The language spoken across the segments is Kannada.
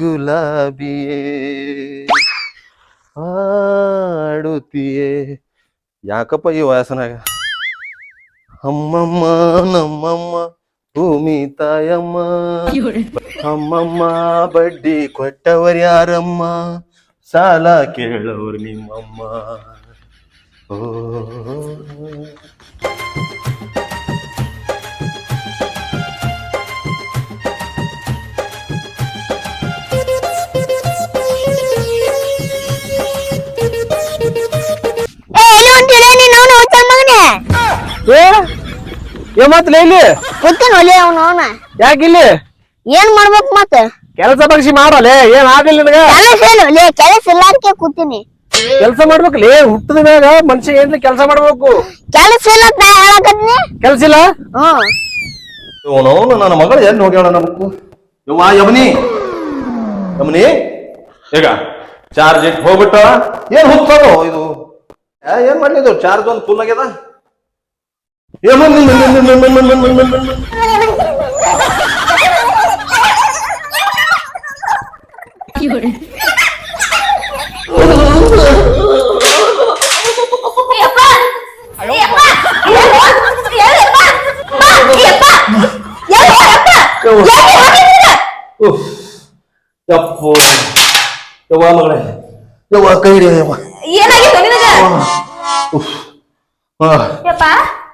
ಗುಲಾಬಿಯೇ, ಹಾಡುತ್ತೀಯೇ. ಯಾಕಪ್ಪ ಈ ವಯಸ್ಸನಾಗ? ಅಮ್ಮಮ್ಮ, ನಮ್ಮಮ್ಮ, ಭೂಮಿ ತಾಯಮ್ಮ. ಅಮ್ಮಮ್ಮ, ಬಡ್ಡಿ ಕೊಟ್ಟವರ್ ಯಾರಮ್ಮ? ಸಾಲ ಕೇಳೋರು ನಿಮ್ಮಮ್ಮ. ಓ. ಏ ಮತ್ಲೆ ಇಲ್ಲಿ. ಒಲೆ ಅವನು ಅವನ. ಯಾಕೆ ಇಲ್ಲಿ? ಏನ್ ಮಾಡ್ಬೇಕು ಮತ್ತ? ಕೆಲಸ ಬಗ್ಸಿ ಮಾಡಲೆ ಏನ್ ಆಗಿಲ್ಲ ನಿನಗ? ಕೆಲಸ ಏನು? ಒಲೆ ಕೆಲಸ ಇಲ್ಲ ಅದಕ್ಕೆ ಕೂತೀನಿ. ಕೆಲಸ ಮಾಡ್ಬೇಕಲ್ಲಿ ಹುಟ್ಟದ ಮ್ಯಾಗ ಮನುಷ್ಯ ಏನ್ಲಿ ಕೆಲಸ ಮಾಡ್ಬೇಕು? ಕೆಲಸ ಇಲ್ಲ ಅಂತ ನಾ ಹೇಳಕತ್ತೀನಿ. ಕೆಲ್ಸ ಇಲ್ಲ? ಹ್ಮ್ ಇವನವನು ನನ್ನ ಮಗಳು ಎಲ್ಲಿ ಹೋಗ್ಯಾಳ ನಮಕ್ಕು ಯವ್ವ ಯಮನಿ? ಯಮನಿ? ಈಗ ಚಾರ್ಜ್ ಇಟ್ಟು ಹೋಗ್ಬಿಟ್ಟ. ಏನ್ ಹುಟ್ಟೋದು ಇದು? ಏ, ಏನ್ ಮಾಡ್ಲಿದ್ದು ಚಾರ್ಜ್ ಒಂದು ಫುಲ್ ಆಗ್ಯದ? ಯಪ್ಪೋ ಯವ್ವ ಮಗಳೇ ಯವ್ವ ಕೈ ಏನಾಗಿತ್ತು ನಿನಗೆ? ಉಫ್. ಯಪ್ಪ.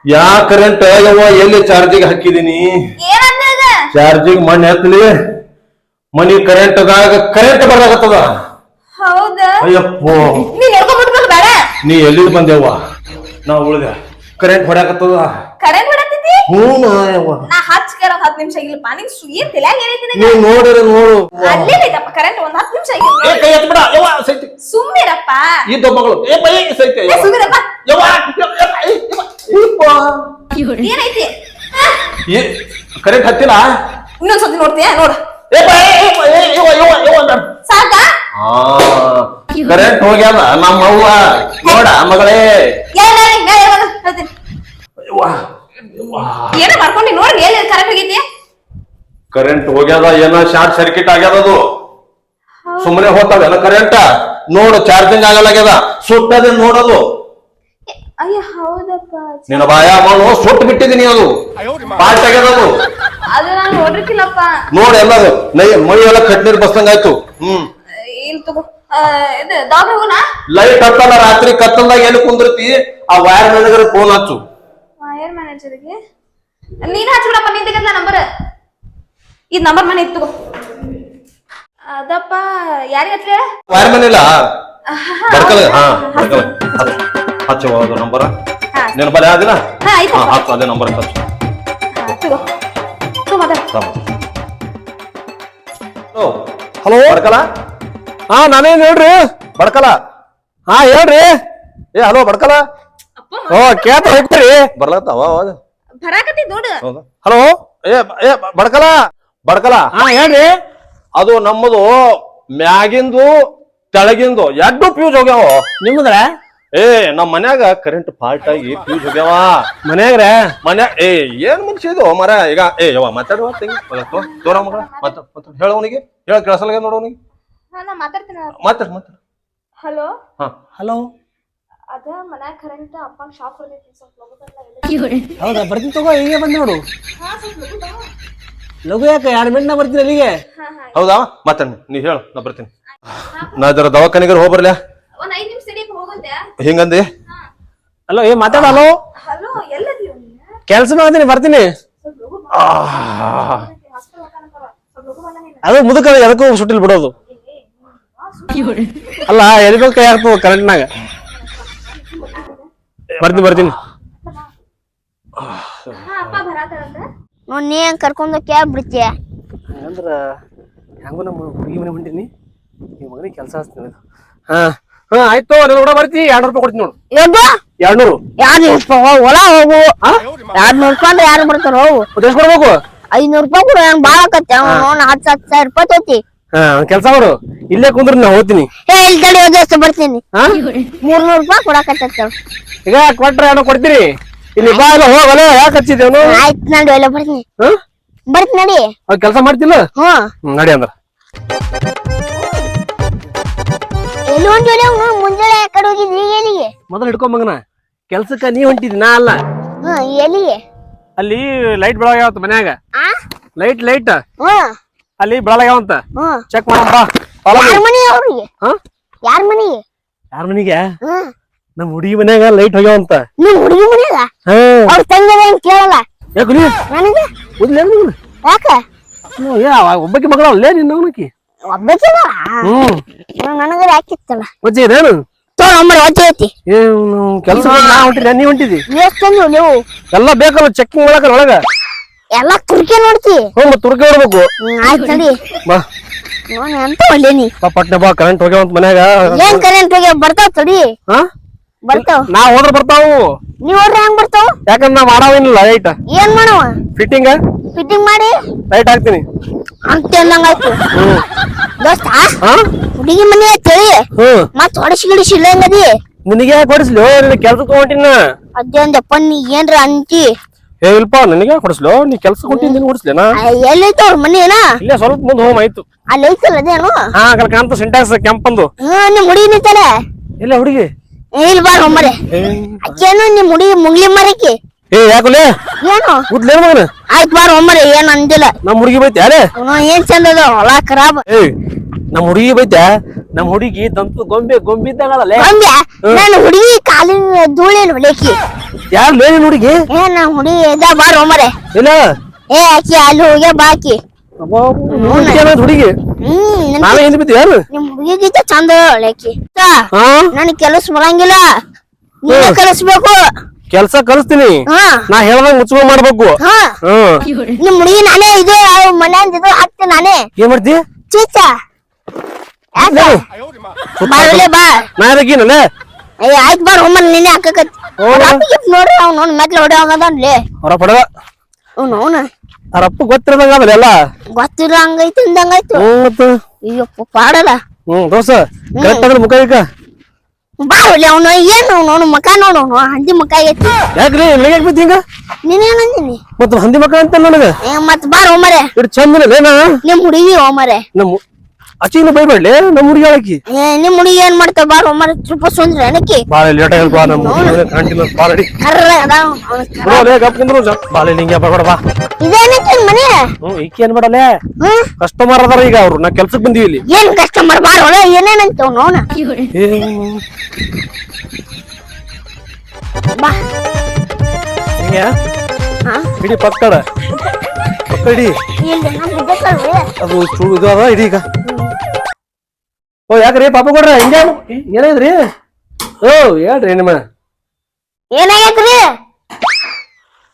ಯಾ ಕರೆಂಟ್ ಯವ್ವ ಎಲ್ಲಿ ಚಾರ್ಜಿಗೆ ಹಾಕಿದೀನಿ? ಚಾರ್ಜಿಗ್ ಮಣ್ಣು ಹತ್ತಲಿ ಮನಿ ಕರೆಂಟ್ ಕರೆಂಟ್ ಬರ್ಲಾಗತ್ತದ ಹೌದಾ? ಅಯ್ಯಪ್ಪೋ. ನೀ ಎಲ್ಲಿದ್ ಬಂದೆವ್ವ? ನಾ ಉಳಿದ. ಕರೆಂಟ್ ಹೊಡ್ಯಾಕತ್ತದ. ಹ್ಞೂ ಯವ್ವ ನಾ ನೋಡಿರ ನೋಡು. ಅಲ್ಲೇ ಐತಪ್ಪ ಕರೆಂಟ್ ಒಂದ್ ಹತ್ತು ನಿಮಿಷ ಏ ಕೈ ಎತ್ಬಿಡ. ಯವ್ವ ಸೈತಿ. ಸುಮ್ಮಿರಪ್ಪ ಮಗಳು. ಏ ಬೈ ಸೈತಿ. ಏ, ಸುಮ್ಮಿರಪ್ಪ ಯವ್ವ ಯವ್ವ, ಯವ್ವ, ಯವ್ವ, ಯವ್ವ. ಏನೈತಿ ಏ ಕರೆಂಟ್ ಹತ್ತಿಲ್ಲ? ಇನ್ನೊಂದ್ಸತಿ ನೋಡ್ತೀಯ? ನೋಡು. ಸಾಕಾ? ಆ ಕರೆಂಟ್ ಹೋಗ್ಯಾದ ನಮ್ಮ ಅವ್ವ. ನೋಡ ಮಗಳೇ. ಏನೋ ಮಾಡ್ಕೊಂಡು ನೋಡಿ ಎಲ್ಲಿ ಕರೆಕ್ಟ್ ಆಗೈತಿ ಕರೆಂಟ್ ಹೋಗ್ಯದ ಏನೋ ಶಾರ್ಟ್ ಸರ್ಕ್ಯೂಟ್ ಆಗ್ಯದ ಅದು. ಸುಮ್ಮನೆ ಹೋಗ್ತಾವೆಲ್ಲ ಕರೆಂಟ್? ನೋಡು ಚಾರ್ಜಿಂಗ್ ಆಗಲಾಗ್ಯದ ಸುಟ್ಟದ ನೋಡೋದು. ಅಯ್ಯ ಹೌದಪ್ಪ. ನಿನ್ನ ಬಾಯ ಮಣ್ಣು ಸುಟ್ಟು ಬಿಟ್ಟಿದೀನಿ ಅದು. ಪಾಟ್ ಆಗ್ಯದ ಅದು ನಾನು ನೋಡಿರ್ಕಿಲ್ಲಪ್ಪ ನೋಡಿ ಎಲ್ಲ ನೈ ಮೈ ಎಲ್ಲ ಕಟ್ನೀರ್ ಬಸ್ದಂಗ ಆಯ್ತು ಹ್ಮ್. ಇಲ್ಲಿ ತಗೋ. ಆ, ಇದು ಲೈಟ್ ಹತ್ತಲ್ಲ ರಾತ್ರಿ ಕತ್ತಲ್ದಾಗ ಎಲ್ಲಿ ಕುಂದಿರ್ತಿ? ಆ ವೈರ್ ಮ್ಯಾನೇಜರ್ ಫೋನ್ ಹಚ್ಚು. ವೈರ್ ಮ್ಯಾನೇಜರ್ಗೆ ನೀನ್ ಹಚ್ಬಿಡಪ್ಪ ನೀನ್ ತೆಗೆದ್ಲ ನಂಬರ್ ಈ ನಂಬರ್ ಮನೆ ಇತ್ತು ಅದಪ್ಪ ಯಾರಿಗೆ ಹಚ್ಲಿ ವೈರ್ ಮ್ಯಾನ್ ಇಲ್ಲ? ಹಾ ಬಡ್ಕಲ ಹಚ್ಚು ಅದು ನಂಬರ್ ನೀನು ನಿನ್ನ ಬಲೆ ಆದಿಲ್ಲ ಹಾ ಆಯ್ತು. ಅದೇ ನಂಬರ್ ಹಚ್ಚು ತಗೋ. ತಗೋ ಮಾತಾಡು. ಹಲೋ. ಬಡ್ಕಲ? ಹಾ ನಾನೇನ್ ಹೇಳ್ರಿ? ಬಡ್ಕಲ? ಹಾ ಹೇಳ್ರಿ. ಏ ಹಲೋ ಬಡ್ಕಲ? ಅಪ್ಪ ಓ ಕೇತ ಹೋಗ್ತೀರಿ. ಬರ್ಲತ್ತಾವ ಅವಾಗ ಬರಾಕತ್ತಿ ನೋಡು. ಹೌದಾ. ಹಲೋ? ಏ ಬ- ಏ ಬ- ಬಡ್ಕಲ? ಬಡ್ಕಲ? ಹಾ ಹೇಳ್ರಿ. ಅದು ನಮ್ಮದು ಮ್ಯಾಗಿಂದು ತೆಳಗಿಂದು ಎರಡು ಪ್ಯೂಸ್ ಹೋಗ್ಯಾವ ನಿಮ್ಮದ್ರ ಏ ನಮ್ಮ ಮನ್ಯಾಗ ಕರೆಂಟ್ ಫಾಲ್ಟ್ ಆಗಿ ಫ್ಯೂಸ್ ಹೋಗ್ಯಾವ. ಮನ್ಯಾಗ್ರೆ? ಮನ್ಯಾಗ ಏ ಏನ್ ಮನುಷ್ಯ ಇದು? ಮರ ಈಗ ಏ ಯವ್ವ ಮಾತಾಡುವ ತಂಗಿ ತೋರ ಮಗಳ ಮಾತಾಡ್ ಹೇಳ ಅವನಿಗೆ. ಹೇಳ ಕೇಳಸಲ್ಗ ನೋಡ ಅವನಿಗೆ. ಹಾ ನಾ ಮಾತಾಡ್ತೀನಿ ಮಾತಾಡ್ ಮಾತಾಡ್. ಹಲೋ ಹಾ. ಹಲೋ ಅದ ಮನ್ಯಾಗ ಕರೆಂಟ್ ಅಪ್ಪಂಗ್ ಶಾಕ್ ಹೊಡೆದೈತಿ ಸ್ವಲ್ಪ ಲಗು ಹೌದಾ ಬರ್ತೀನಿ ತಗೋ ಈಗ ಬಂದ್ ನೋಡು. ಲಗು. ಲಘು ಯಾಕೆ ಎರಡು ಮಿನಿಟ್ ಬರ್ತೀನಿ ಅಲ್ಲಿಗೆ? ಹೌದಾ? ಮಾತಾಡ್ ನೀ ಹೇಳು ನಾ ಬರ್ತೀನಿ. ನಾ ಜರ ದವಾಖಾನಿಗರ ಹೋಗ್ಬರ್ಲ? ಒಂದ್ ಐದ್ ನಿಮಿಷ ತಡಿಯಪ್ಪ ಹೋಗಂತೆ ಹಿಂಗಂದಿ? ಹಲೋ ಏ ಮಾತಾಡ ಹಲೋ? ಕೆಲ್ಸ ಮಾಡ್ತೀನಿ ಬರ್ತೀನಿ. ಅದು ಮುದುಕ ಎದಕ್ಕೂ ಸುಟ್ಟಿಲ್ ಬಿಡೋದು. ಅಲ್ಲ ಎದಕ್ಕೂ ಕೈ ಹಾಕ್ತದ ಕರೆಂಟ್ನಾಗ ಬರ್ತೀನಿ ಬರ್ತೀನಿ. ನೀ ಹೆಂಗ್ ಕರ್ಕೊಂಡು ಕ್ಯಾಬ್ ಬಿಡ್ತೀಯ? ಅಂದ್ರೆ ಹೆಂಗೋ ನಮ್ಮ ಹುಡುಗಿ ಮನೆ ಹೊಂಟೀನಿ ಈ ಮಗನಿಗೆ ಕೆಲಸ ಹಚ್ತೀನಿ ಹಾ. ಹಾ ಆಯ್ತು ನಾನು ಕೂಡ ಬರ್ತಿ ಎರಡ್ ರೂಪಾಯಿ ಕೊಡ್ತೀನಿ ನೋಡು. ಏನು ಎರಡ್ ನೂರು ಯಾರು ಹೋಗು ಎರಡ್ ನೂರ್ ರೂಪಾಯಿ ಅಂದ್ರೆ ಯಾರು ಬರ್ತಾರ ಹೋಗು. ಮತ್ತೆ ಎಷ್ಟು ಕೊಡ್ಬೇಕು? ಐನೂರ್ ರೂಪಾಯಿ ಕೂಡ ಹೆಂಗ್ ಬಾಳ ಆಕತ್ತೆ. ಅವ್ನು ಹತ್ತು ಹತ್ತು ಸಾವಿರ ರೂಪಾಯಿ ತೋತಿ ಹಾ ಕೆಲಸ ಮಾಡು. ಇಲ್ಲೇ ಕುಂದ್ರ ನಾ ಹೋಗ್ತೀನಿ. ಏ ಇಲ್ಲಿ ತಡಿ ಬರ್ತೀನಿ. ಮೂರ್ನೂರ್ ರೂಪಾಯಿ ಕೊಡಕತ್ತ ಈಗ ಕೊಟ್ರೆ ಏನೋ ಕೊಡ್ತೀರಿ? ಇಲ್ಲಿ ಬಾ ಎಲ್ಲ ಹೋಗಲ್ಲ ಯಾಕೆ ಆಯ್ತು ನಡಿ ಎಲ್ಲ ಬರ್ತೀನಿ. ಬರ್ತೀನಿ ನಡಿ. ಕೆಲಸ ಮಾಡ್ತಿಲ್ಲ? ಹ್ಞೂ ಹ್ಮ್, ನಡಿ ಅಂದ್ರ. ಅವ್ನು ಮುಂಜಾನೆ ಆ ಕಡೆ ಹೋಗಿದ್ವಿ ಎಲ್ಲಿಗೆ? ಮೊದಲು ಹಿಡ್ಕೊಂಡ್ ಮಗನ. ಕೆಲ್ಸಕ್ಕ ನೀ ಹೊಂಟಿದಿ ನಾ ಅಲ್ಲ. ಹ್ಮ್ ಎಲ್ಲಿಗೆ? ಅಲ್ಲಿ ಲೈಟ್ ಬೆಳಗಾವತ್ತ ಮನ್ಯಾಗ. ಆ? ಲೈಟ್ ಲೈಟ್ ಹ್ಮ್ ಅಲ್ಲಿ ಬೆಳಗಾವಂತ ಹ್ಮ್ ಚೆಕ್ ಯಾರ ಮನೆ ಅವ್ರಿಗೆ? ಹಾ? ಯಾರ ಮನೆಗೆ ಯಾರ ಮನಿಗೆ? ಹ್ಮ್ ನಮ್ಮ ಹುಡುಗಿ ಮನ್ಯಾಗ ಲೈಟ್ ಹೋಗ್ಯಾವಂತ ನಿಮ್ ಹುಡುಗಿ ಮನೆಗ ಹಾ. ಅವ್ರ ತಂಗಿದ ಏನ್ ಕೇಳಲ್ಲ. ಯಾಕೆ ನೀ ನನಗೆ? ಓದ್ಲೇ ನೀನು ಯಾಕ? ಏ ಒಬ್ಬಕ್ಕೆ ಮಗಳ ಅಲ್ಲೇ ನಿನ್ನ ಅವನಕಿ ಒಬ್ಬಕಿದ ಹ್ಮ್. ನನಗ ಯಾಕಿತ್ತಲ್ಲ ತೋ ಐತಿ. ಏನು ಕೆಲಸ ನಾ ಹೊಂಟಿದ್ದೆ ನೀ ಹೊಂಟಿದಿ ಎಷ್ಟ್ ತಂದು ನೀವು? ಎಲ್ಲ ಬೇಕಲ್ಲ ಮಾಡಕ ಒಳಗ. ಎಲ್ಲ ನೋಡ್ತಿ. ಹ್ಞೂ ಮತ್ತೆ ತುರ್ಕೆ ಹೊಡ್ಬೇಕು ಹ್ಮ್ ಆಯ್ತ್ ಬಾ. ನಾನು ಎಂತ ಒಳ್ಳೇನಿ ಬಾ ಪಟ್ನೆ ಬಾ ಕರೆಂಟ್ ಹೋಗ್ಯಾವಂತ ಮನ್ಯಾಗ. ಏನ್ ಕರೆಂಟ್ ಬರ್ತಾವ್ ತಡಿ. ಹಾ? ಬರ್ತಾವ್. ನಾ ಹೋದ್ರ ಬರ್ತಾವು ನೀವ್ ಹೋದ್ರೆ ಹೆಂಗ್ ಬರ್ತಾವ್? ಯಾಕಂದ್ರೆ ನಾ ಮಾಡಾವಿಲ್ಲ ಲೈಟ್ ಏನ್ ಮಾಡವ? ಫಿಟ್ಟಿಂಗ್ ಫಿಟ್ಟಿಂಗ್ ಮಾಡಿ? ಲೈಟ್ ಹಾಕ್ತೀನಿ. ಅಂತ ಅಂದಂಗಾಯ್ತು. ದೋಸ್ತ ಹಾ? ಹುಡುಗಿ ಮನೆ ತಿಳಿ ಹ್ಮ್. ಮತ್ ಹೊಡಸಿ ಗಿಡಿಸಿ ಇಲ್ಲ ಹೆಂಗದಿ ನಿನಗೆ ಯಾಕೆ ಕೊಡಿಸ್ಲಿ ನಿನಗೆ ಕೆಲ್ಸಕ್ಕೆ ಹೊಂಟಿನ ಅದೇಂದ ನೀ ಏನ್ರ ಅಂತಿ? ಏ ಇಲ್ಪ ನನಗೆ ಯಾಕೆ ಕೊಡಿಸ್ಲು ನೀ ಕೆಲ್ಸಕ್ಕೆ ಹೊಂಟಿನ ನಿನ್ ಕೊಡಿಸ್ಲೇನಾ ಆ, ಎಲ್ಲೈತ ಅವ್ರ ಮನೆ ಏನ ಇಲ್ಲ ಸ್ವಲ್ಪ ಮುಂದೆ ಹೋಮ್ ಆಯ್ತು. ಅಲ್ಲಿ ಐತಲ್ಲ ಅದೇನು? ಹಾ ಕಲ್ ಕಾಂತ ಸಿಂಟ್ಯಾಕ್ಸ್ ಕೆಂಪಂದು ಹ್ಮ್ ನಿಮ್ ಹುಡುಗಿ ನಿಂತಲ್ಲ ಇಲ್ಲ ಹುಡುಗಿ. ಇಲ್ಲಿ ಬಾರ ಒಮ್ಮರೆ ಏ. ಅಕ್ಕೇನು ನಿಮ್ ಹುಡುಗಿ ಮುಂಗ್ಲಿ ಮರಕ್ಕೆ ಏ ಯಾಕಲೆ? ಏನು? ಮಗನ. ಆಯ್ತ್ ಬಾರ ಒಮ್ಮರೆ ಏನ್ ಅಂದಿಲ್ಲ ನಮ್ಮ ಹುಡುಗಿ ಬೈತೆ ಯಾರೇ ಅವ್ನು ಏನ್ ಚಂದ ಅದ ಹೊಲ ಖರಾಬ್ ಏ ನಮ್ಮ ಹುಡುಗಿ ಬೈತೆ ನಮ್ಮ ಹುಡುಗಿ ದಂತ ಗೊಂಬೆ ಹುಡುಗಿ ಕಾಲಿನ ಧೂಳೇನು ಹೊಲೇಕಿ ಯಾರು ಲೇ ನಿನ್ ಹುಡುಗಿ? ಏ ನಾ ಹುಡುಗಿ ಇದ್ದ ಬಾರ ಒಮ್ಮರೆ ಇಲ್ಲ? ಏ ಆಕಿ ಅಲ್ಲಿ ಹೋಗ್ಯ ಬಾಕಿ ಅಬ್ಬಾ, ಏನಾಯ್ತು ಹುಡುಗಿ. ಹ್ಮ್ ನನ್- ನಾವೇ ಹಿಂದೆ ಬಿದ್ದೆ ಯಾರು? ನಿಮ್ ಹುಡುಗಿಗಿಂತ ಚಂದ ಹಾ? ನನ್ ಕೆಲಸ ಬರಂಗಿಲ್ಲ ನೀನೇ ಕಲಿಸ್ಬೇಕು. ಕೆಲ್ಸ ಕಲಿಸ್ತೀನಿ. ಹಾ. ನಾ ಹೇಳ್ದಂಗ್ ಮುಚ್ಕೊಂಡ್ ಮಾಡ್ಬೇಕು. ಹಾ. ಹ್ಮ್. ನಿಮ್ ಹುಡುಗಿ ನಾನೇ ಇದು ಮನೆಯಿಂದ ಇದು ಹಾಕ್ತೀನಿ ನಾನೇ. ಏನ್ ಮಾಡ್ತಿ? ಚೀಚ. ಯಾಕ? ಬಾರಲೆ ಬಾ ನಾ ಅದಕ್ಕೇನಲ್ಲ ಏ ಆಯ್ತ್ ಬಾರ ಹೌದಾ? ನೋಡ್ರಿ ಅವ್ನು ಅವ್ನು ಮೆಟ್ಲ ಹೊಡೆಯೋಗದನ್ಲಿ ಅವ್ರ ಪಡದ ಅವ್ನು ಅವನು. ಅವ್ರ ಅಪ್ಪ ಗೊತ್ತಿರದಂಗ ಅದಲ್ಲ ಎಲ್ಲ? ಗೊತ್ತಿಲ್ಲ ಹಂಗೈತಿ ಅಂದಂಗಾಯ್ತು. ಹ್ಮ್ ಮತ್ತ? ಅಯ್ಯಪ್ಪ ಪಾಡಲ್ಲ. ಹ್ಮ್ ದೋಸ ಕರೆಕ್ಟ್ ಅಂದ್ರೆ ಮುಖ ಈಗ ಬಾರಲಿ ಅವನು ಏನು ಅವ್ನು ಅವ್ನು ಮಕ ನೋಡು ಅವ್ನು ಹಂದಿ ಮಕ ಆಗೈತಿ ಯಾಕ್ರಿ ನನಗೆ ಬಿದ್ದಿ ಹಿಂಗ? ನೀನೇನಂದಿನಿ ಮತ್ತ ಹಂದಿ ಮಕ ಅಂತ ನನಗ? ಮತ್ ಬಾರ ಹೋಮರೆ ಚಂದ್ರ ಚಂದ ನಿಮ್ ಹುಡುಗಿ ಹೋಮರೆ ನಮ್ಮ ಅಚ್ಚಿನ ಬೈಬೇಡ್ಲಿ ನಮ್ಮ ಹುಡುಗಿ ಹೇಳಕ್ಕಿ. ಏ ನಿಮ್ ಹುಡುಗಿ ಏನ್ ಮಾಡ್ತಾವ ಬಾರ ಮನೆ ಚುಪ್ಪ ಸುಂದ್ರಿ ಬಾಳೆ ಬಾಳ ಲೇಟ್ ಆಗಿ ಬಾ ನಮ್ಮ ಹುಡುಗಿ ಅದ ಅವ್ನ ಗಪ್ ಕುಂದ್ರು ಬಾಳ ನಿಂಗೆ ಬರ್ಬೇಡ ಬಾ. ಇದೇನಕ್ಕೆ ಮನೆ? ಈಕಿ ಏನ್ ಮಾಡಲೆ ಕಸ್ಟಮರ್ ಅದಾರ ಈಗ ಅವ್ರು ನಾ ಕೆಲ್ಸಕ್ಕೆ ಬಂದೀವಿ ಇಲ್ಲಿ. ಏನ್ ಕಸ್ಟಮರ್ ಬಾರ ಒಳ ಏನೇನಂತ ಅವ್ನು ಅವನ ಏ, ಬಾ. ಹಿಂಗೆ ಹಾ? ಹಿಡಿ ಪಕ್ಕಡ. ಅದು ಚೂಡು ಇದು ಅದ ಓ ಯಾಕ್ರಿ? ಪಾಪ ಕೊಡ್ರ? ಹಿಂಗ ಏನಾಯ್ತ್ರಿ? ಓ ಹೇಳ್ರಿ ನಿಮ್ಮ. ಏನಾಗೈತ್ರಿ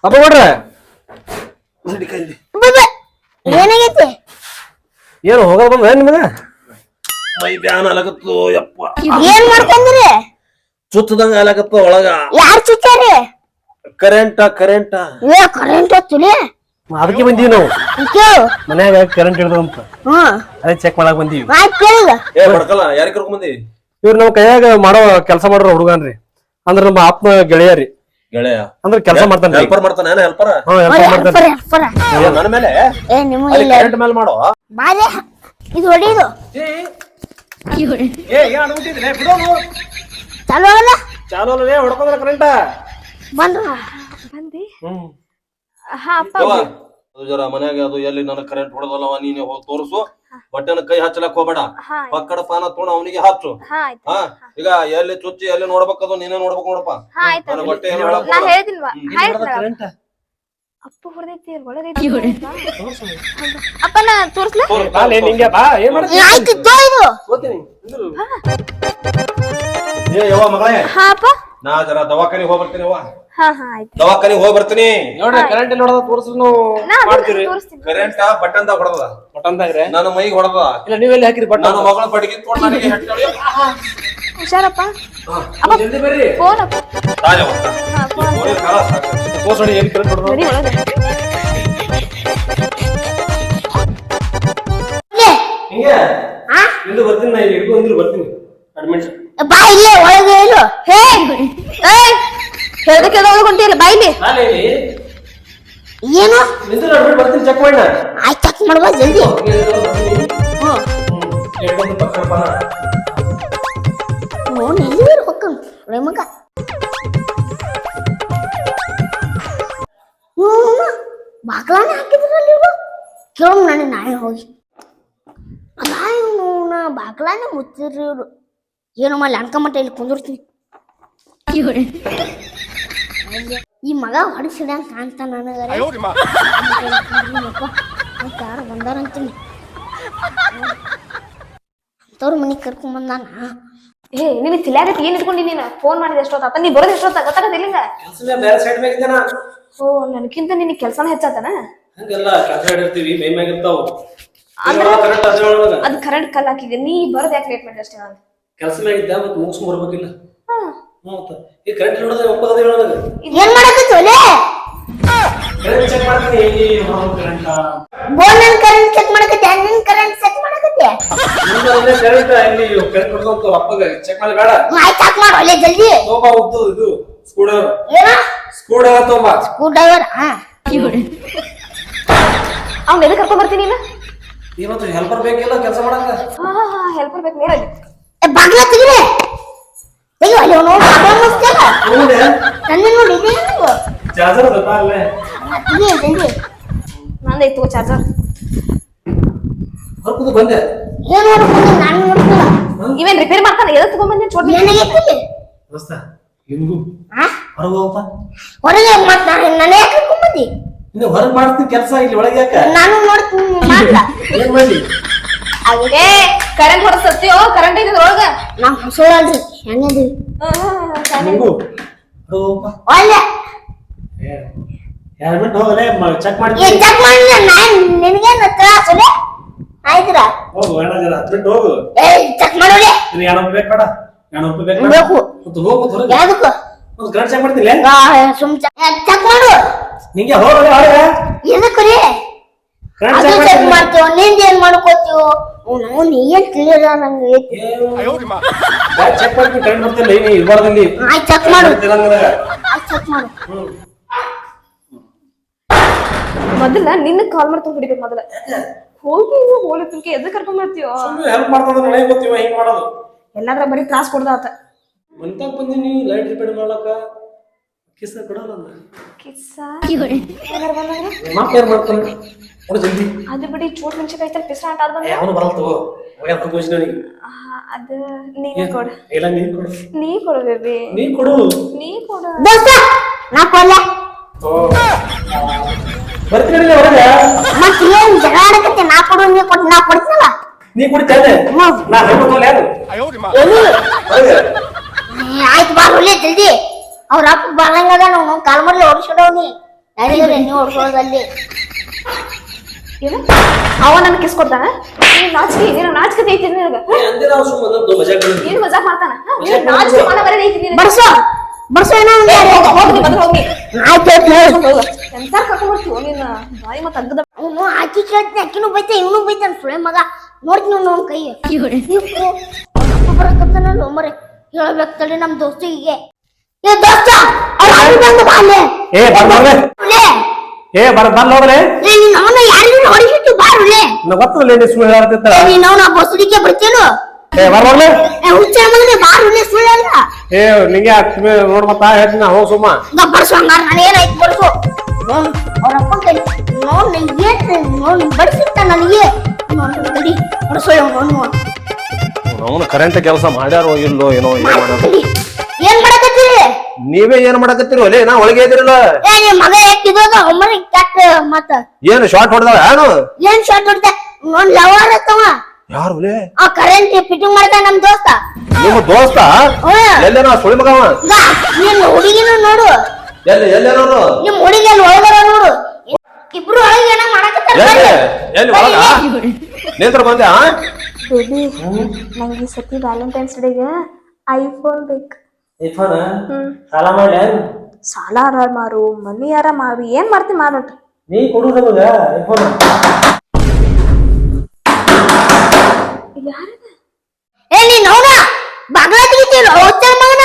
ಪಾಪ ಕೊಡ್ರ? ಏನಾಗೈತಿ ಏನು ಹೋಗೋದ್ ಬಂದ ನಿಮಗ? ಮೈ ಬ್ಯಾನ್ ಅಲಕತ್ತು ಯಪ್ಪ. ಏನ್ ಮಾಡ್ಕೊಂಡ್ರಿ ಸುತ್ತದಂಗ ಅಲಕತ್ತ ಒಳಗ. ಯಾರ್ ಚುಚ್ಚಾರಿ? ಕರೆಂಟ ಕರೆಂಟ. ಏ ಕರೆಂಟ್ ಹಚ್ಚಲಿ ಅದಕ್ಕೆ ಬಂದೀವಿ ನಾವು. ಮನ್ಯಾಗ ಕರೆಂಟ್ ಹಿಡ್ದಂತ ಅಂತ. ಅದೇ ಚೆಕ್ ಮಾಡಕ್ ಬಂದೀವಿ. ಏ ಬಡ್ಕಲ್ಲ ಯಾರಿಗೆ ಕರ್ಕೊಂಡ್ ಬಂದಿ? ಇವ್ರು ನಮ್ಮ ಕೈಯಾಗ ಮಾಡೋ ಕೆಲಸ ಮಾಡ್ರ ಹುಡುಗನ್ರಿ. ಅಂದ್ರ ನಮ್ಮ ಆತ್ಮ ಗೆಳೆಯರಿ ಗೆಳೆಯ? ಅಂದ್ರ ಕೆಲಸ ಹೆಲ್ಪರ್ ಮಾಡ್ತಾನೆ ಏನ ಹೆಲ್ಪರ್ ಹ್ಮ್ ಹೆಲ್ಪ್ ಮಾಡ್ತಾನ್ರಿ. ಎಲ್ಫರ ನನ್ನ ಮೇಲೆ? ಏ ನಿಮ್ಮ ಅಲ್ಲಿ ಇಲ್ಲ. ಕರೆಂಟ್ ಮೇಲೆ ಮಾಡೋ? ಬಾಲೆ ಇದು ಹೊಡಿದು. ಚಾಲು ಆಗಲ್ಲ ಚಾಲು ಅಲ್ಲೇ ಹೊಡ್ಕೊಂಡ್ರ ಕರೆಂಟ ಬಂದ್ರ ಬಂದಿ ಹ್ಮ್. ಹಾ ಅಪ್ಪ ಯವ್ವ, ಅದು ಜರ ಮನ್ಯಾಗ ಅದು ಎಲ್ಲಿ ನನ್ನ ಕರೆಂಟ್ ಹೊಡೆದಲ್ಲವ ನೀನೆ ಹೋಗಿ ತೋರಿಸು. ಬಟ್ಟೆನ ಕೈ ಹಚ್ಚಲಕ್ ಹೋಗ್ಬೇಡ. ಹಾ ಪಕ್ಕಡ ಪಾನ ತೊಗೊಂಡು ಅವನಿಗೆ ಹಚ್ಚು ಹಾ ಆಯ್ತು. ಹಾ ಈಗ ಎಲ್ಲಿ ಚುಚ್ಚಿ ಎಲ್ಲಿ ನೋಡ್ಬೇಕದು ನೀನೇ ನೋಡ್ಬೇಕು ನೋಡಪ್ಪ. ಹಾ ಆಯ್ತು ನನಗ್ ಬಟ್ಟೆ ಏನು ಹೇಳಕ್ ನಾ ಹೋಗ್ಬೇಡ. ಹೇಳ್ತೀನ್ವಾ? ಆಯ್ತು ಅಪ್ಪ ಹೊಡೆದೈತಿ ಒಳಗೈತಿ ಅಪ್ಪ ನಾ ತೋರ್ಸ್ಲಾ? ಬಾಲೆ ನಿಂಗೆ ಬಾ ಏನ್ ಮಾಡ್ತಿ? ಆಯ್ತು ತೋ ಇದು ಏ ಯವ್ವ ಮಗಳೇ. ಹಾ ಅಪ್ಪ. ನಾ ಜರ ದವಾಖಾನಿಗೆ ಹೋಗ್ಬರ್ತೀನಿ ಯವ್ವ. ಹಾ ಹಾ ಆಯ್ತು. ದವಾಖಾನಿಗೆ ಹೋಗಿ ಬರ್ತೀನಿ. ನೋಡ್ರಿ ಕರೆಂಟ್ ಎಲ್ಲಿ ಹೊಡೆದ ತೋರಿಸ್ರು ನಾ ಅದನ್ನ ಮಾಡ್ತೀರಿ ತೋರಿಸ್ತೀನಿ. ಕರೆಂಟ್ ಬಟನ್ದಾಗ ಹೊಡೆದ ಬಟನ್ದಾಗ್ರೆ ನನ್ನ ಮೈಗೆ ಹೊಡೆದ ಇಲ್ಲ ನೀವೆಲ್ಲಿ ಹಾಕಿರಿ ಬಟನ್ ನನ್ನ ಮಗಳ ಬಡಿಗೆ ತೊಗೊಂಡು ನನಗೆ ಹೆಟ್ಟಳಿ ಹುಷಾರಪ್ಪ? ಜಲ್ದಿ ಬರ್ರಿ. ಫೋನ್ ಅಪ್ಪ. ಫೋನ್ ಕಾಲ. ತೋರ್ಸೋಡಿ ಎಲ್ಲಿ ಕರೆಂಟ್ ಹೊಡೆದ ಮಾಡಿ ಆಯ್ತು ಚೆಕ್ ಮಾಡುವ ಜಲ್ದಿ. ಪಕ್ಕಪ್ಪ ನೋಡ್ ಎಲ್ಲಿ ಹೊಕ್ಕನ್ ಮಗ. ಬಾಗ್ಲಾನೆ ಹಾಕಿದ್ರಲ್ಲ ಇವ್ರು? ಕೇಳೋಣ ನನಗೆ ನಾಳೆ ಹೋಗಿ. ಅಲ್ಲ ಇವನು ಬಾಗ್ಲಾನೆ ಮುಚ್ಚಿದ್ರಿ ಇವ್ರು. ಏನು ಮಾಡಿ ಅನ್ಕೊಂಬಟ್ಟ ಇಲ್ಲಿ ಕುಂದಿರ್ತೀನಿ. ಈ ಮಗ ಹೊಡಿಸಿದಂಗ ಕಾಣ್ತಾನ ನನಗರೆ. ಯಾರು ಬಂದಾರಂತೀನಿ ಅಂತವ್ರ ಮನೆಗೆ ಕರ್ಕೊಂಡ್ ಬಂದಾನ. ಏ ನಿನ್ ತಿಲ್ಯಾಗೈತಿ ಏನ್ ಇಟ್ಕೊಂಡಿ ನೀನು? ಫೋನ್ ಮಾಡಿದ ಎಷ್ಟೊತ್ತ? ನೀ ಬರೋದು ಎಷ್ಟೊತ್ತ? ಗೊತ್ತಾಗದ ಸೈಡ್ ಓ ನನ್ಕಿಂತ ನಿನ್ ಕೆಲ್ಸನ ಹೆಚ್ಚಾತನ? ಹಂಗಲ್ಲ ಕೆಲಸ ಹಿಡಿರ್ತೀವಿ ಮೈ ಮ್ಯಾಗ ಇರ್ತಾವ. ಅದು ಕರೆಂಟ್ ಕಲ್ ಹಾಕಿದೆ ನೀ ಬರೋದ್ ಯಾಕೆ ಲೇಟ್ ಮಾಡಿ ಅಷ್ಟೇ ಕೆಲಸ ಮ್ಯಾಗ ಇದ್ದ ಮತ್ತೆ ಮುಗಿಸ್ ಬರ್ಬೇಕಿಲ್ಲ. ಈ ಕರೆಂಟ್ ನೋಡಿದ್ರೆ ಒಪ್ಪದ ಒಳಗ ಏನ್ ಮಾಡಕತ್ತಿ ಒಲೆ? ಕರೆಂಟ್ ಚೆಕ್ ಮಾಡ್ತೀನಿ. ಎಲ್ಲಿ ಕರೆಂಟ್ ಬೋರ್ನನ್ ಕರೆಂಟ್ ಚೆಕ್ ಮಾಡಕತ್ತೆ ನಿನ್ ಕರೆಂಟ್ ಚೆಕ್ ಮಾಡಕತ್ತಿ? ಕರೆಂಟ್ ಇಲ್ಲಿ ಕರೆಂಟ್ ಹೊಡೆದಂತ ಅಪ್ಪಗ ಚೆಕ್ ಮಾಡಿ ಬೇಡ. ಆಯ್ತು ಚೆಕ್ ಮಾಡು ಒಲೆ ಜಲ್ದಿ. ತೋಬಾ ಉದ್ದು ಇದು ಸ್ಕೂಡರ್ ಏನ? ಸ್ಕೂಡರ್ ತೋಬಾ. ಡ್ರೈವರ್ ಹಾ. ಅವ್ನ ಎದಕ್ ಕರ್ಕೊಂಡ್ ಬರ್ತೀನಿ ಇಲ್ಲ ಇವತ್ತು ಹೆಲ್ಪರ್ ಬೇಕಿಲ್ಲ ಕೆಲಸ ಮಾಡಂಗ? ಹಾ ಹಾ ಹೆಲ್ಪರ್ ಬೇಕು ನೀರಲ್ಲಿ ಏ ಬಾಗ್ಲ ತೆಗಿರೆ ತೆಗಿ ಅಯ್ಯೋ ನೋಡು ನನ್ನ ನೋಡಿ ಚಾರ್ಜರ್ ನಂದೈತು ಚಾರ್ಜರ್. ಹೊರಕುದು ಬಂದೆ. ಏನ್ ಬಂದೆ ನಾನು ನೋಡ್ತಿಲ್ಲ. ಇವೇನ್ ರಿಪೇರಿ ಮಾಡ್ತಾನೆ? ಎದ ತಗೊಂಡ್ ಬಂದೆ ಚೋಟ್ ನನಗೆ ದೋಸ್ತ ನಿಮಗೂ ಹಾ ಹೊರಗೆ ಹೋಗಪ್ಪ. ಹೊರಗೆ ಮತ್ತ ನನಗೆ ಯಾಕೆ ಕರ್ಕೊಂಡ್ ಬಂದಿ? ಇನ್ನು ಹೊರಗೆ ಮಾಡ್ತೀನಿ ಕೆಲಸ ಇಲ್ಲಿ ಒಳಗೆ ಯಾಕ? ನಾನು ನೋಡ್ತೀನಿ ಮಾಡ್ಲ ಏನ್ ಮಾಡಿ? ಏ ಕರೆಂಟ್ ಹೊರ ಸತ್ಯೋ ಕರೆಂಟ್ ಐತಿ ಒಳಗ ನಾವು ಹೊಸೋಳಲ್ರಿ ಹೆಣ್ಣದಿ ಹಿಂಗು ಒಳ್ಳೆ. ಎರಡು ಮಿನಿಟ್ ಹೋಗಲೇ ಚೆಕ್ ಏ ಮಾಡಿ ಚೆಕ್ ನಾನು ನಿನಗೇನು ತ್ರಾಸ ಒಲೆ ಆಯ್ತರ? ಹೋಗು ಬೇಡ ಜರ ಹತ್ತು ಮಿನಿಟ್ ಹೋಗು. ಏ ಚೆಕ್ ಮಾಡೋಲೆ. ನೀನು ಎರಡು ರೂಪಾಯಿ ಬೇಕು ಬೇಡ. ಎರಡು ರೂಪಾಯಿ ಬೇಕು ಬೇಕು. ಮತ್ತೆ ಹೋಗು ಹೊರಗೆ. ಯಾವ್ದಕ್ಕೂ? ಒಂದು ಕರೆಂಟ್ ಚೆಕ್ ಮಾಡ್ತಿಲ್ಲ ಸುಮ್ ಚೆಕ್ ಮಾಡು. ನಿಂಗೆ ಹೋಗಲೇ ಹೊರಗೆ. ಎದಕ್ಕೆ ರೀ ಕರೆಂಟ್ ಚೆಕ್ ಮಾಡ್ತೀವ ನಿಂದ ಏನ್ ಮಾಡ್ಕೋತೀವೋ ಅವ್ನು ಏನ್ ತಿಳಿಯಲ್ಲ ನಂಗೆ? ಐತಿ ಚೆಕ್ ಮಾಡ್ತೀನಿ. ಕರೆಂಟ್ ಬರ್ತಿಲ್ಲ ಏನು ಇರ್ಬಾರ್ದಲ್ಲಿ ಆಯ್ತು ಚೆಕ್ ಮಾಡು. ಆಯ್ತು ಚೆಕ್ ಮಾಡು. ಮೊದಲ ನಿನ್ನ ಕಾಲ್ ಮಾಡ್ತಾ ಹೊಡಿಬೇಕು ಮೊದಲ. ಹೋಗಿ ಹೋಲಿ ತುಲ್ಕೆ ಎದಕ್ ಕರ್ಕೊಂಡ್ ಬರ್ತೀವೋ ಸುಮ್ನೆ ಹೆಲ್ಪ್ ಮಾಡ್ತಂದ್ರೆ ನನಗೆ ಗೊತ್ತಿವ ಹಿಂಗ್ ಮಾಡೋದು? ಎಲ್ಲಾದ್ರ ಬರೀ ತ್ರಾಸ್ ಕೊಡ್ದಾತ ಮನ್ತಾಗ ಬಂದೀನಿ ಲೈಟ್ ರಿಪೇರ್ ಮಾಡ್ಲಕ್ಕ. ಕಿಸ್ ಕೊಡಲ್ಲ ಕಿಸ ಕಿಸ್ಸ? ಮಾಪ್ ಯಾರು ಮಾಡ್ತಾನೆ ನೋಡು ಜಲ್ದಿ. ಅದು ಬಿಡಿ ಚೋಟ್ ಆಟ ಆದ್ ಅವನು ಬರಲ್ಲ ತಗೋ. ಹೊರಗೆ ನನಗೆ ಅದು ನೀನೇ ಕೊಡು. ಇಲ್ಲ ನೀ ಕೊಡು. ನೀ ಕೊಡು ಬೇಬಿ. ನೀ ಕೊಡು. ನೀ ಕೊಡು. ದೋಸ್ತ ನಾ ಕೊಲ್ಲ ಬರ್ತೀನಿ ಹೊರಗೆ. ಮತ್ ಏನ್ ಜಗಳ ಆಡಕತ್ತೆ ನಾ ಕೊಡು ನೀ ಕೊಟ್ಟು ನಾ ಕೊಡ್ತೀನಲ್ಲ? ನೀ ಕುಡಿತೇನೆ. ನಾ ಯಾರು? ಆಯ್ತು ಬಾ ಜಲ್ದಿ. ಅವ್ರ ಅಪ್ಪ ಅದ ನಾವು ಕಾಲ್ ಮರ್ಲಿ ಓಡಿಸ್ಕೊಡವ್ನಿ ಯಾರಿಗಾರೆ ನೀವು ಓಡಿಸೋದಲ್ಲಿ ಏನು? ಅವ ನನ್ ಕಿಸ್ ಕೊಡ್ತಾನ? ನೀನ್ ನಾಚಿಕೆ ನೀನು ನಾಚಿಕೆ ಐತಿ ನಿನಗ? ಅಂದೆ ನಾವು ಸುಮ್ಮನೆ ಒಂದು ಮಜಾ ಮಾಡಿದ್ವಿ ಏನ್ ಮಜಾಕ್ ಮಾಡ್ತಾನ? ನೀನ್ ನಾಚಿಕೆ ಮಾಡೋ ಬರೋದ್ ಐತಿ ನಿನಗ? ಬರ್ಸೋ ಬರ್ಸೋ ಏನೋ ಒಂದು ಯಾರು ಹೋಗ್- ಹೋಗ್ ನೀ ಮೊದ್ಲು ಹೋಗ್. ನೀ. ಆಯ್ತು ಎಂತ ಕರ್ಕೊಂಡ್ ನೀನ್? ಬಾಯಿ ಮತ್ತ ಅಗ್ಗದ ಅವನು ಆಕಿ ಕೇಳ್ತೀನಿ ಅಕ್ಕಿನೂ ಬೈತೆ ಇವನು ಬೈತಾನ ಸುಳೆ ಮಗ. ನೋಡ್ತೀನಿ ಅವ್ನ ಕೈ. ಅವ್ನ್ ಅಪ್ಪ ಬರಕತ್ತಾನಲ್ಲ ಮರೆ. ಹೇಳ್ಬೇಕು ತಡಿ ನಮ್ಮ ದೋಸ್ತಿಗೆ. ಏ ದೋಸ್ತ ಅವ್ರ ಬಂದು ಬಾಲೆ ಏ ಬರ್ಬಾರ್ದೆ ಉಲೆ ಏ ಬರ್ ಬಂದ್ ಹೋಗ್ರೆ ಏ ನೀನ್ ಅವನ ಯಾರಿಗೂ ಹೊಡಿಸಿಟ್ಟು ಬಾರುಲೆ ನಾ ಗೊತ್ತಲ್ಲ ಸುಳ್ಳು ಹೇಳ್ತಿತ್ತ ಏ ನೀನ್ ಅವನ ಬರ್ತೀನು ಏ ಬರ್ಬಾರ್ಲೆ ಏ ಹುಚ್ಚ ಮಗನೇ ಸುಳ್ಳು ಅಲ್ಲ ಏ ನಿಂಗೆ ನೋಡ್ ಮತ್ತ ಹೇಳ್ತೀನಿ ಹೋಗ್ ಸುಮ್ಮ. ನಾ ಬರ್ಸು ಹಂಗಾರ ನಾನು ಏನಾಯ್ತು ಬರ್ಸು. ನೋಡ್ ಅವ್ರ ಅಪ್ಪ ಕೈ ನೋಡ್ ನಂಗೆ ಏನ್ ನೋಡ್ ಬಡಿಸಿಟ್ಟ ನನಗೆ. ನೋಡ್ ತಡಿ ಬರ್ಸೋ ನೋಡು ಅವನು ಕರೆಂಟ್ ಕೆಲಸ ಮಾಡ್ಯಾರೋ ಇಲ್ಲೋ ಏನೋ ಏನು ತಡಿ. ಏನ್ ಮಾಡಕತ್ತೀರಿ? ನೀವೇ ಏನ್ ಮಾಡಕತ್ತೀರಿ ಒಲೆ? ನಾ ಒಳಗೆ ಇದಿರಲ್ಲ ಏ ನಿಮ್ ಮಗ ಎತ್ತಿದೋದ ಒಮ್ಮರಿ ಕ್ಯಾಟ್ ಮತ್ತ ಏನು ಶಾರ್ಟ್ ಹೊಡೆದ ಏನು? ಏನ್ ಶಾರ್ಟ್ ಹೊಡೆದ? ನೋಡ್ ಲವರ್ ಅತ್ತವ ಯಾರು ಒಲೆ? ಆ ಕರೆಂಟ್ ಫಿಟ್ಟಿಂಗ್ ಮಾಡ್ದ ನಮ್ ದೋಸ್ತ. ನಿಮ್ಮ ದೋಸ್ತ. ಎಲ್ಲೇನ ಸುಳಿ ಮಗವ ನಿನ್ ಹುಡುಗಿನೂ ನೋಡು. ಎಲ್ಲಿ ಎಲ್ಲೇನೋನು ನಿಮ್ ಹುಡುಗಿ ಅಲ್ಲಿ ಒಳಗರ ನೋಡು. ಇಬ್ರು ಒಳಗೆ ಏನೋ ಮಾಡಕತ್ತಾರ ಎಲ್ಲಿ ಒಳಗ? ನಿಂತ್ರ ಬಂದೆ ಆ ಬೇಬಿ ನಂಗೆ ಈ ಸತಿ ವ್ಯಾಲೆಂಟೈನ್ಸ್ ಡೇಗೆ ಐಫೋನ್ ಬೇಕು. ಐಫೋನ್ ಸಾಲ ಮಾಡ್ಲ? ಸಾಲ ಮಾರು ಮನಿ ಯಾರ ಮಾರು ಏನ್ ಮಾಡ್ತಿ ಮಾಡ್ಬಿಟ್ರಿ ನೀ ಕೊಡು ನಮಗ ಐಫೋನ್ ಏ ನೀನ್ ನೋಡ ಬಾಗ್ಲ ತೆಗಿತೀರ ಹೋಗ್ತಾರ ಮಗನ?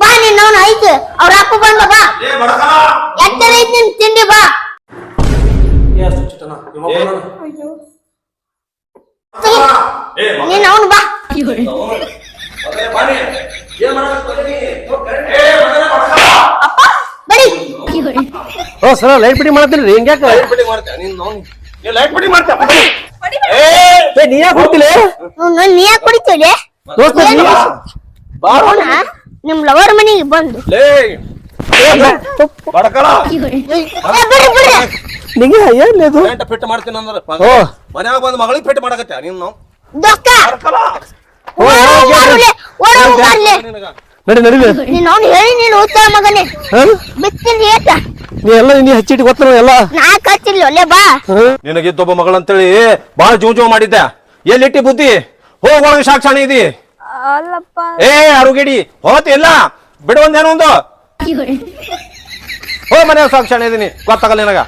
ಬಾ ನೀನ್ ಐತೆ ಅವ್ರ ಅಪ್ಪ ಬಂದ ಬಾ. ಎತ್ತರ ಐತಿ ನಿನ್ ತಿಂಡಿ ಬಾ. ಅಯ್ಯೋ. ನೀನ್ ಅವನು ಬಾ. ಬಡಿ ಓ ಸರ ಲೈಟ್ ಬಿಡಿ ಮಾಡ್ತೀನಿ ರೀ. ಹಿಂಗ್ಯಾಕ? ಲೈಟ್ ಬಿಡಿ ಮಾಡ್ತಾ ಏ ನೀ ಯಾಕೆ ಕೊಡ್ತಿಲ್ಲ ಅವ್ನು ನೀ ಯಾಕೆ ಕುಡಿತೀವಿ ದೋಸ್ತ ನೀ ಅವನ ನಿಮ್ ಲವರ್ ಮನೆಗೆ ಬಂದು. ಲೇ ಬಿಡ್ರಿ ನಿಂಗೆ ಏನ್ ಇದು? ಫಿಟ್ ಮಾಡ್ತೀನಿ ಅಂದ್ರೆ ಓ. ಮನ್ಯಾಗ ಬಂದು ಮಗಳಿಗೆ ಫಿಟ್ ಮಾಡಕತ್ತ ನಿನ್ನ ದೋಸ್ತ ಬಡಕಲ ಓ, ನಿನಗ. ಓಡೋಗ್ಬಾರ್ಲೆ. ನಡಿ ನಡಿವೆ ನೀನ್ ಅವ್ನು ಹೇಳಿ ನೀನು ಉತ್ತರ ಮಗನೇ. ಹಾ? ಬಿತ್ತಿನ ಏಟ ನೀ ಎಲ್ಲ ನೀ ಹಚ್ಚಿಟ್ಟು ಎಲ್ಲ? ನಾ ಕಚ್ಚಿಲ್ಲ ಬಾ. ಹಾ? ನಿನಗಿದ್ದೊಬ್ಬ ಮಗಳಂತೇಳಿ ಬಾಳ ಜೂ ಜೂ ಮಾಡಿದ್ದೆ ಎಲ್ಲಿಟ್ಟಿ ಬುದ್ಧಿ? ಹೋಗ್ ಒಳಗೆ ಸಾಕ್ಷಾಣಿ ಇದಿ. ಅಲ್ಲಪ್ಪ. ಏ ಅರುಗಿಡಿ ಹೋತಿಲ್ಲ ಬಿಡು ಒಂದೇನೋ ಒಂದು. ಹೋಗ್ ಮನ್ಯಾಗ ಸಾಕ್ಷಣೆ ಇದೀನಿ. ಗೊತ್ತಾಗಲ್ಲ ನಿನಗ.